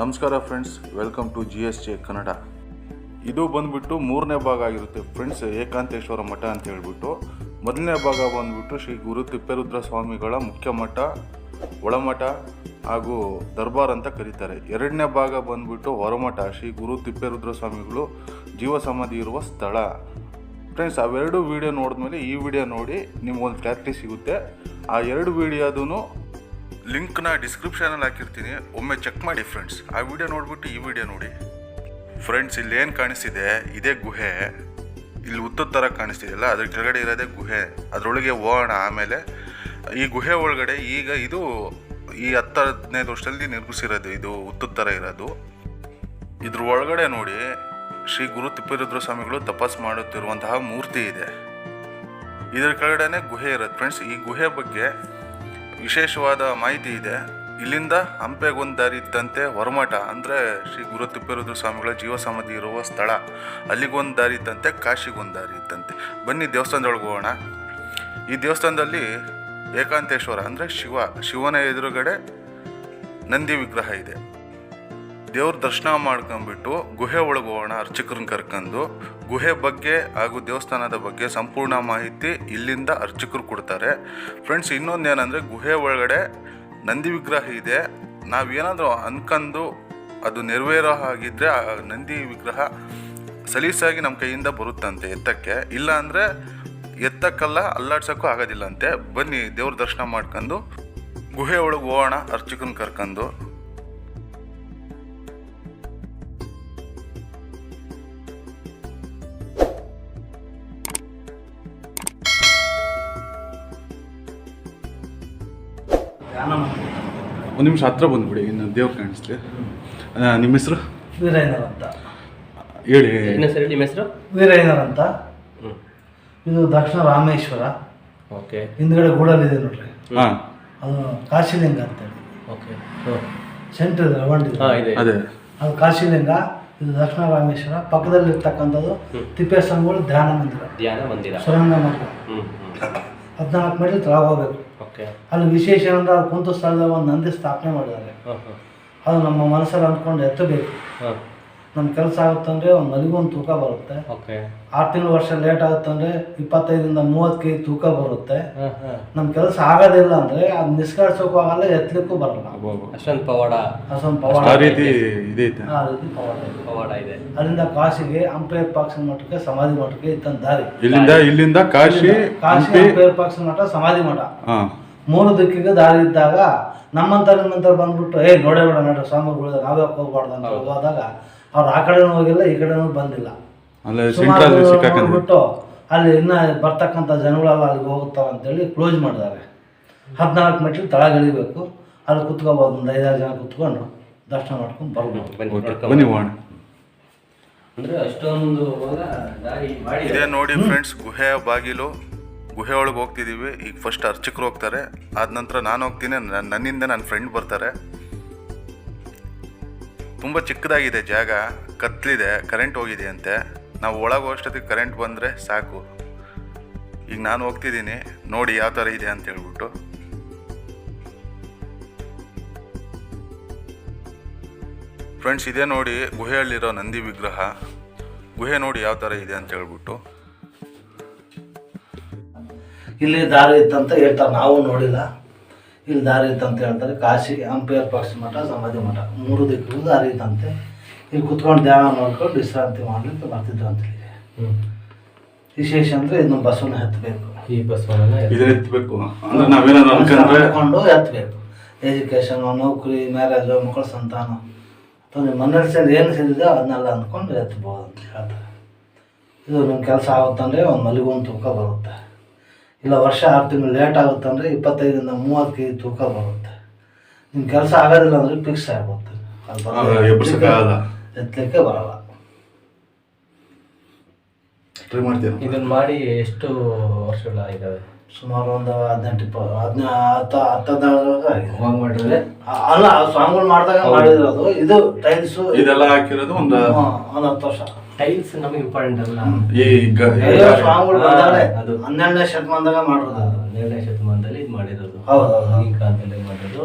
ನಮಸ್ಕಾರ friends welcome to G S J Kannada ಇದು ಬಂದ್ಬಿಟ್ಟು ಮೂರನೇ ಭಾಗ ಆಗಿರುತ್ತೆ ಫ್ರೆಂಡ್ಸ್ ಏಕಾಂತೇಶ್ವರ ಮಠ ಅಂತ ಹೇಳ್ಬಿಟ್ಟು. ಮೊದಲನೇ ಭಾಗ ಬಂದ್ಬಿಟ್ಟು ಶ್ರೀ ಗುರು ತಿಪ್ಪೇರುದ್ರ ಸ್ವಾಮಿಗಳ ಮುಖ್ಯ ಮಠ, ಒಳಮಠ ಹಾಗೂ ದರ್ಬಾರ್ ಅಂತ ಕರೀತಾರೆ. ಎರಡನೇ ಭಾಗ ಬಂದ್ಬಿಟ್ಟು ಹೊರಮಠ, ಶ್ರೀ ಗುರು ತಿಪ್ಪೇರುದ್ರ ಸ್ವಾಮಿಗಳು ಜೀವ ಸಮಾಧಿ ಇರುವ ಸ್ಥಳ. ಫ್ರೆಂಡ್ಸ್ ಅವೆರಡು ವಿಡಿಯೋ ನೋಡಿದ್ಮೇಲೆ ಈ ವಿಡಿಯೋ ನೋಡಿ ನಿಮ್ಗೊಂದು ಕ್ಲಾರಿಟಿ ಸಿಗುತ್ತೆ. ಆ ಎರಡು ವಿಡಿಯೋದೂ ಲಿಂಕ್ನ ಡಿಸ್ಕ್ರಿಪ್ಷನಲ್ಲಿ ಹಾಕಿರ್ತೀನಿ. ಒಮ್ಮೆ ಚೆಕ್ ಮಾಡಿ ಫ್ರೆಂಡ್ಸ್ ಆ ವಿಡಿಯೋ ನೋಡ್ಬಿಟ್ಟು ಈ ವಿಡಿಯೋ ನೋಡಿ. ಫ್ರೆಂಡ್ಸ್ ಇಲ್ಲಿ ಏನು ಕಾಣಿಸ್ತಿದೆ? ಇದೇ ಗುಹೆ. ಇಲ್ಲಿ ಉತ್ತರ ಥರ ಕಾಣಿಸ್ತಿದೆಯಲ್ಲ ಅದ್ರ ಕೆಳಗಡೆ ಇರೋದೇ ಗುಹೆ. ಅದರೊಳಗೆ ಹೋಗೋಣ. ಆಮೇಲೆ ಈ ಗುಹೆ ಒಳಗಡೆ ಈಗ ಇದು ಈ ಹತ್ತು ಹದಿನೈದು ವರ್ಷದಲ್ಲಿ ನಿರ್ಮಿಸಿರೋದು. ಇದು ಉತ್ತದ ಥರ ಇರೋದು. ಇದ್ರ ಒಳಗಡೆ ನೋಡಿ ಶ್ರೀ ಗುರು ತಿಪ್ಪೇರುದ್ರ ಸ್ವಾಮಿಗಳು ತಪಸ್ ಮಾಡುತ್ತಿರುವಂತಹ ಮೂರ್ತಿ ಇದೆ. ಇದರ ಕೆಳಗಡೆನೆ ಗುಹೆ ಇರೋದು. ಫ್ರೆಂಡ್ಸ್ ಈ ಗುಹೆ ಬಗ್ಗೆ ವಿಶೇಷವಾದ ಮಾಹಿತಿ ಇದೆ. ಇಲ್ಲಿಂದ ಹಂಪೆಗೊಂದು ದಾರಿ ಇದ್ದಂತೆ ಹೊರಮಠ, ಅಂದರೆ ಶ್ರೀ ಗುರು ತಿಪ್ಪೇರುದ್ರ ಸ್ವಾಮಿಗಳ ಜೀವ ಸಮಾಧಿ ಇರುವ ಸ್ಥಳ. ಅಲ್ಲಿಗೊಂದು ದಾರಿ ಇದ್ದಂತೆ ಕಾಶಿಗೊಂದು ದಾರಿ ಇದ್ದಂತೆ ಬನ್ನಿ ದೇವಸ್ಥಾನದೊಳಗೆ ಹೋಗೋಣ. ಈ ದೇವಸ್ಥಾನದಲ್ಲಿ ಏಕಾಂತೇಶ್ವರ, ಅಂದರೆ ಶಿವ, ಶಿವನ ಎದುರುಗಡೆ ನಂದಿ ವಿಗ್ರಹ ಇದೆ. ದೇವ್ರ ದರ್ಶನ ಮಾಡ್ಕೊಂಡ್ಬಿಟ್ಟು ಗುಹೆ ಒಳಗೆ ಹೋಗೋಣ ಅರ್ಚಕರನ್ನ ಕರ್ಕೊಂಡು ಗುಹೆ ಬಗ್ಗೆ ಹಾಗೂ ದೇವಸ್ಥಾನದ ಬಗ್ಗೆ ಸಂಪೂರ್ಣ ಮಾಹಿತಿ ಇಲ್ಲಿಂದ ಅರ್ಚಕರು ಕೊಡ್ತಾರೆ. ಫ್ರೆಂಡ್ಸ್ ಇನ್ನೊಂದು ಏನಂದರೆ ಗುಹೆ ಒಳಗಡೆ ನಂದಿ ವಿಗ್ರಹ ಇದೆ. ನಾವೇನಾದರೂ ಅನ್ಕಂದು ಅದು ನೆರವೇರೋ ಹಾಗಿದ್ದರೆ ಆ ನಂದಿ ವಿಗ್ರಹ ಸಲೀಸಾಗಿ ನಮ್ಮ ಕೈಯಿಂದ ಬರುತ್ತಂತೆ ಎತ್ತಕ್ಕೆ. ಇಲ್ಲ ಅಂದರೆ ಎತ್ತಕ್ಕಲ್ಲ, ಅಲ್ಲಾಡ್ಸೋಕ್ಕೂ ಆಗೋದಿಲ್ಲ ಅಂತೆ ಬನ್ನಿ ದೇವ್ರ ದರ್ಶನ ಮಾಡ್ಕೊಂಡು ಗುಹೆ ಒಳಗೆ ಹೋಗೋಣ ಅರ್ಚಕನ ಕರ್ಕೊಂಡು ಒಂದು ನಿಮಿಷ ಹತ್ರ ಬಂದ್ಬಿಡಿ ಇನ್ನು ದೇವ್ರು ಕಾಣಿಸ್ಲಿ. ನಿಮ್ಮ ಹೆಸರು? ವೀರೇಂದ್ರ ಅಂತ. ಹೇಳಿ. ಏನು ಹೆಸರು ಹೇಳಿ ನಿಮ್ಮ ಹೆಸರು? ವೀರೇಂದ್ರ ಅಂತ. ಹ್ಞೂ ಇದು ದಕ್ಷಿಣ ರಾಮೇಶ್ವರ. ಓಕೆ. ಹಿಂದ್ಗಡೆ ಗೂಡಲ್ಲಿದೆ ನೋಡ್ರಿ. ಹಾಂ. ಅದು ಕಾಶಿಲಿಂಗ ಅಂತೇಳಿ. ಓಕೆ. ಸೆಂಟರ್ ಇದೆ ಹಾಂ ಇದೆ ಅದೇ. ಅದು ಕಾಶಿಲಿಂಗ ಇದು ದಕ್ಷಿಣ ರಾಮೇಶ್ವರ ಪಕ್ಕದಲ್ಲಿ ಇರ್ತಕ್ಕಂಥದ್ದು ತಿಪ್ಪೇಸ್ವಾಮಿಗಳು ಧ್ಯಾನ ಮಂದಿರ. ಧ್ಯಾನ ಮಂದಿರ. ಸುರಂಗ ಹ್ಞೂ ಹದಿನಾಲ್ಕು ಮೈಲಿ ತಳಗ ಹೋಗ್ಬೇಕು. ಓಕೆ ಅಲ್ಲಿ ವಿಶೇಷ ಏನಂದ್ರೆ ಅದು ಕುಂತ ಸ್ಥಳದಾಗ ಒಂದು ನಂದಿ ಸ್ಥಾಪನೆ ಮಾಡಿದ್ದಾರೆ. ಅದು ನಮ್ಮ ಮನಸ್ಸಲ್ಲಿ ಅಂದ್ಕೊಂಡು ಎತ್ತಬೇಕು. ನಮ್ಮ ಕೆಲಸ ಆಗುತ್ತಂದ್ರೆ ಒಂದು ಮಲಿಗೊಂದು ತೂಕ ಬರುತ್ತೆ. ಓಕೆ ಆರು ತಿಂಗಳು ವರ್ಷ ಲೇಟ್ ಆಗುತ್ತಂದ್ರೆ ಇಪ್ಪತ್ತೈದರಿಂದ ಮೂವತ್ತು ಕೆ ತೂಕ ಬರುತ್ತೆ. ನಮ್ ಹಾಂ. ನಮ್ಮ ಕೆಲಸ ಆಗೋದಿಲ್ಲ ಅಂದ್ರೆ ಅದು ನಿಷ್ಕರ್ಸೋಕ್ಕೂ ಆಗಲ್ಲ ಎತ್ತಲಿಕ್ಕೂ ಬರಲ್ಲ. ಅಷ್ಟೊಂದು ಪವಾಡ. ಅಷ್ಟೊಂದು ಆ ಪವಾಡ ರೀತಿ ಇದೆ ಆ ರೀತಿ ಪವಾಡ ಇದೆ. ಪವಾಡ ಇದೆ. ಅಲ್ಲಿಂದ ಕಾಶಿಗೆ ಅಂಪೈರ್ ಪಾಕ್ಸನ್ ಮಠಕ್ಕೆ ಸಮಾಧಿ ಮಠಕ್ಕೆ ಇತ್ತಂತ ದಾರಿ. ಇಲ್ಲಿಂದ ಇಲ್ಲಿಂದ ಕಾಶಿ ಕಾಶಿ ಅಂಪೈರ್ ಪಾಕ್ಸ್ ಪಾಕ್ಸನ್ ಮಠ ಸಮಾಧಿ ಮಠ. ಮೂರು ದಿಕ್ಕಿಗೆ ದಾರಿ ಇದ್ದಾಗ ನಮ್ಮಂತರ ನಿಮ್ಮಂತರ ಬಂದ್ಬಿಟ್ಟು ಏ ನೋಡೇ ಬೇಡ ನಡ್ರಿ ಸ್ವಾಮಿಗಳು ನಾವೇ ಹೋಗ್ಬಾರ್ದು ಅಂತ ಹೋದಾಗ ಅವ್ರು ಆ ಕಡೆನೂ ಹೋಗಿಲ್ಲ ಈ ಕಡೆನೂ ಬಂದಿಲ್ಲ. ಅಲ್ಲೇ ಸಿಕ್ಕಾಕಂದ್ರೆ ನೋಡ್ಬಿಟ್ಟು ಅಲ್ಲಿ ಇನ್ನ ಬರ್ತಕ್ಕಂಥ ಜನಗಳೆಲ್ಲ ಅಲ್ಲಿಗೆ ಅಂತ ಅಂತೇಳಿ ಕ್ಲೋಸ್ ಮಾಡಿದ್ದಾರೆ. ಹದಿನಾಲ್ಕು ಮೆಟ್ಲು ತಳಗ ಇಳಿಬೇಕು ಅಲ್ಲಿ ಕುತ್ಕೋಬೋದು ಒಂದು ಐದಾರು ಜನ ಕುತ್ಕೊಂಡು ದರ್ಶನ ಮಾಡ್ಕೊಂಡು ಬರ್ಬೋದು. ಬನ್ನಿ ಅಂದ್ರೆ ಅಷ್ಟೊಂದು ಹೋಗ ದಾರಿ ಮಾಡಿ. ಇದೇ ನೋಡಿ ಫ್ರೆಂಡ್ಸ್ ಗುಹೆಯ ಬಾಗಿಲು. ಗುಹೆ ಒಳಗೆ ಹೋಗ್ತಿದ್ದೀವಿ. ಈಗ ಫಸ್ಟ್ ಅರ್ಚಕರು ಹೋಗ್ತಾರೆ. ಆದ ನಂತರ ನಾನು ಹೋಗ್ತೀನಿ. ನನ್ನ- ನನ್ನಿಂದ ನನ್ನ ಫ್ರೆಂಡ್ ಬರ್ತಾರೆ. ತುಂಬ ಚಿಕ್ಕದಾಗಿದೆ ಜಾಗ ಕತ್ತಲಿದೆ ಕರೆಂಟ್ ಹೋಗಿದೆ ಅಂತೆ ನಾವು ಒಳಗೆ ಹೋಗೋಷ್ಟೊತ್ತಿಗೆ ಕರೆಂಟ್ ಬಂದರೆ ಸಾಕು. ಈಗ ನಾನು ಹೋಗ್ತಿದ್ದೀನಿ, ನೋಡಿ ಯಾವ ಥರ ಇದೆ ಅಂತ ಹೇಳ್ಬಿಟ್ಟು. ಫ್ರೆಂಡ್ಸ್ ಇದೇ ನೋಡಿ ಗುಹೆಯಲ್ಲಿರೋ ನಂದಿ ವಿಗ್ರಹ. ಗುಹೆ ನೋಡಿ ಯಾವ ಥರ ಇದೆ ಅಂತ ಹೇಳ್ಬಿಟ್ಟು. ಇಲ್ಲಿ ದಾರಿ ಇತ್ತಂತ ಹೇಳ್ತಾರೆ ನಾವು ನೋಡಿಲ್ಲ. ಇಲ್ಲಿ ದಾರಿ ಇತ್ತಂತ ಹೇಳ್ತಾರೆ. ಕಾಶಿ ಅಂಪೇರ್ ಪಕ್ಷ ಮಠ ಸಮಾಧಿ ಮಠ. ಮೂರು ದಿಕ್ಕಿಗೂ ದಾರಿ ಇತ್ತಂತೆ ಇಲ್ಲಿ ಕುತ್ಕೊಂಡು ಧ್ಯಾನ ಮಾಡ್ಕೊಂಡು ವಿಶ್ರಾಂತಿ ಮಾಡಲಿಕ್ಕೆ ಬರ್ತಿದ್ರು ಅಂತ ಇಲ್ಲಿ ವಿಶೇಷ ಅಂದರೆ ಇದನ್ನು ಬಸ್ಸನ್ನು ಹತ್ತಬೇಕು ಈ ಬಸ್ ಇದನ್ನ ಎತ್ತಬೇಕು ಅಂದ್ರೆ ನಾವೇನಾದ್ರು ಎತ್ತಬೇಕು ಎಜುಕೇಷನ್ ನೌಕರಿ ಮ್ಯಾರೇಜು ಮಕ್ಕಳ ಸಂತಾನ. ಅಥವಾ ನಿಮ್ಮ ಮನಸ್ಸಲ್ಲಿ ಏನು ಸೇರಿದೆ ಅದನ್ನೆಲ್ಲ ಅಂದ್ಕೊಂಡು ಎತ್ತಬೋದು ಅಂತ ಹೇಳ್ತಾರೆ. ಇದು ನಿಮ್ಮ ಕೆಲಸ ಆಗುತ್ತಂದರೆ ಒಂದು ಮಲಿಗೊಂದು ತೂಕ ಬರುತ್ತೆ. ಇಲ್ಲ ವರ್ಷ ಆರು ತಿಂಗಳು ಲೇಟ್ ಆಗುತ್ತೆ ಅಂದರೆ ಇಪ್ಪತ್ತೈದರಿಂದ ಮೂವತ್ತು ಕೆ ಜಿ ತೂಕ ಬರುತ್ತೆ. ನಿಮ್ಮ ಕೆಲಸ ಆಗೋದಿಲ್ಲ ಅಂದರೆ ಫಿಕ್ಸ್ ಆಗುತ್ತೆ. ಅದು ಬರೋದೇ ಎತ್ತಲಿಕ್ಕೆ ಬರಲ್ಲ. ಟ್ರೈ ಇದನ್ನು ಮಾಡಿ ಎಷ್ಟು ವರ್ಷಗಳಾಗಿದ್ದಾವೆ ಸುಮಾರು ಒಂದು ಹದಿನೆಂಟು ಇಪ್ಪತ್ತು ಹದಿನ ಹತ್ತು ಹತ್ತು ಹದಿನಾರು ಆಗಿದೆ. ಹೋಗಿ ಮಾಡಿದ್ರೆ? ಆ- ಅಲ್ಲ ಸಾಂಗ್ಗಳು ಮಾಡಿದಾಗ ಮಾಡಿರೋದು ಇದು ಟೈಲ್ಸು ಇದೆಲ್ಲ ಹಾಕಿರೋದು ಒಂದು ಒಂದು ಹತ್ತು ವರ್ಷ. ಟೈಲ್ಸ್ ನಮಗೆ ಇಂಪಾರ್ಟೆಂಟ್ ಅಲ್ಲ. ಈ ಗ- ಅಯ್ಯೋ, ಸ್ವಾಮಿಗಳು ಬಂದಾಗಲೇ ಅದು. ಹನ್ನೆರಡನೇ ಶತಮಾನದಾಗ ಮಾಡಿರೋದು. ಹನ್ನೆರಡನೇ ಶತಮಾನದಲ್ಲಿ ಇದು ಮಾಡಿರೋದು. ಹೌದು, ಹೌದು, ಹೌದು. ಈ ಕಾಲದಲ್ಲಿ ಮಾಡಿರೋದು.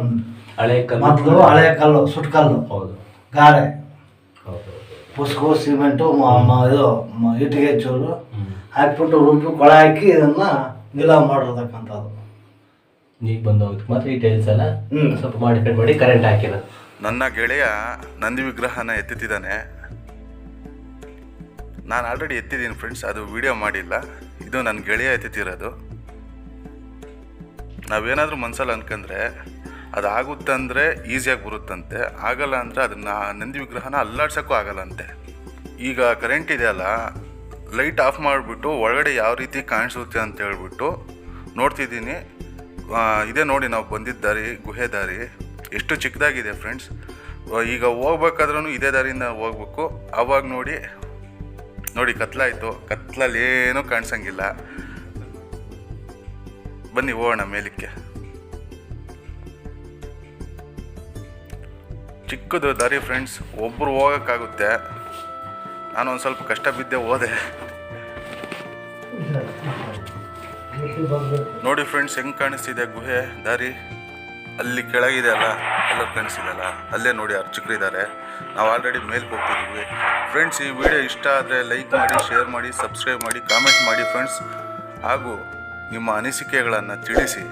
ಹಳೆ ಕಲ್ಲು. ಮೊದಲು ಹಳೆಯ ಕಲ್ಲು ಸುಟ್ಕಲ್ಲು. ಹೌದು. ಗಾರೆ. ಹೌದು ಪುಸ್ಕು ಸಿಮೆಂಟು ಮ- ಮ- ಇದು ಇಟ್ಟಿಗೆ ಚೂರು ಹಾಕ್ಬಿಟ್ಟು ರುಬ್ಬಿ ಕೊಳ ಹಾಕಿ ಇದನ್ನ ನಿಲ ಮಾಡಿರ್ತಕ್ಕಂಥದ್ದು. ಈಗ ಬಂದು ಮತ್ತೆ ಮಾತ್ರ ಈ ಟೈಲ್ಸ್ ಎಲ್ಲ. ಸ್ವಲ್ಪ ಮಾಡಿಫೈಡ್ ಮಾಡಿ ಕರೆಂಟ್ ಹಾಕಿರೋದು. ನನ್ನ ಗೆಳೆಯ ನಂದಿ ವಿಗ್ರಹನ ಎತ್ತುತ್ತಿದ್ದಾನೆ ನಾನು ಆಲ್ರೆಡಿ ಎತ್ತಿದ್ದೀನಿ ಫ್ರೆಂಡ್ಸ್ ಅದು ವಿಡಿಯೋ ಮಾಡಿಲ್ಲ. ಇದು ನನ್ನ ಗೆಳೆಯ ಎತ್ತಿರೋದು. ನಾವೇನಾದರೂ ಮನ್ಸಲ್ಲಿ ಅನ್ಕಂದ್ರೆ ಅದು ಆಗುತ್ತೆ ಅಂದರೆ ಈಸಿಯಾಗಿ ಬರುತ್ತಂತೆ, ಆಗಲ್ಲ ಅಂದರೆ ಅದನ್ನು ನಂದಿ ವಿಗ್ರಹನ ಅಲ್ಲಾಡ್ಸೋಕ್ಕೂ ಆಗಲ್ಲಂತೆ. ಈಗ ಕರೆಂಟ್ ಇದೆಯಲ್ಲ ಲೈಟ್ ಆಫ್ ಮಾಡಿಬಿಟ್ಟು ಒಳಗಡೆ ಯಾವ ರೀತಿ ಕಾಣಿಸುತ್ತೆ ಅಂತ ಹೇಳ್ಬಿಟ್ಟು ನೋಡ್ತಿದ್ದೀನಿ. ಇದೇ ನೋಡಿ ನಾವು ಬಂದಿದ್ದ ದಾರಿ, ಗುಹೆ ದಾರಿ. ಎಷ್ಟು ಚಿಕ್ಕದಾಗಿದೆ ಫ್ರೆಂಡ್ಸ್ ಈಗ ಹೋಗ್ಬೇಕಾದ್ರೂ ಇದೇ ದಾರಿಯಿಂದ ಹೋಗ್ಬೇಕು. ಆವಾಗ ನೋಡಿ ನೋಡಿ, ಕತ್ಲಾಯಿತು. ಕತ್ಲಲ್ಲಿ ಏನೂ ಕಾಣಿಸಂಗಿಲ್ಲ. ಬನ್ನಿ, ಹೋಗೋಣ ಮೇಲಕ್ಕೆ. ಚಿಕ್ಕದು ದಾರಿ ಫ್ರೆಂಡ್ಸ್ ಒಬ್ಬರು ಹೋಗೋಕ್ಕಾಗುತ್ತೆ. ನಾನು ಒಂದು ಸ್ವಲ್ಪ ಕಷ್ಟ ಬಿದ್ದೆ ಹೋದೆ. ನೋಡಿ ಫ್ರೆಂಡ್ಸ್ ಹೆಂಗೆ ಕಾಣಿಸ್ತಿದೆ ಗುಹೆ, ದಾರಿ? ಅಲ್ಲಿ ಕೆಳಗಿದೆ ಅಲ್ಲ? ಎಲ್ಲರೂ ಇದೆಯಲ್ಲ? ಅಲ್ಲೇ ನೋಡಿ ಅರ್ಚಕರಿದ್ದಾರೆ ನಾವು ಆಲ್ರೆಡಿ ಮೇಲ್ಗೆ ಹೋಗ್ತಿದ್ದೀವಿ. ಫ್ರೆಂಡ್ಸ್ ಈ ವಿಡಿಯೋ ಇಷ್ಟ ಆದರೆ ಲೈಕ್ ಮಾಡಿ ಶೇರ್ ಮಾಡಿ ಸಬ್ಸ್ಕ್ರೈಬ್ ಮಾಡಿ ಕಾಮೆಂಟ್ ಮಾಡಿ ಫ್ರೆಂಡ್ಸ್ ಹಾಗೂ ನಿಮ್ಮ ಅನಿಸಿಕೆಗಳನ್ನು ತಿಳಿಸಿ.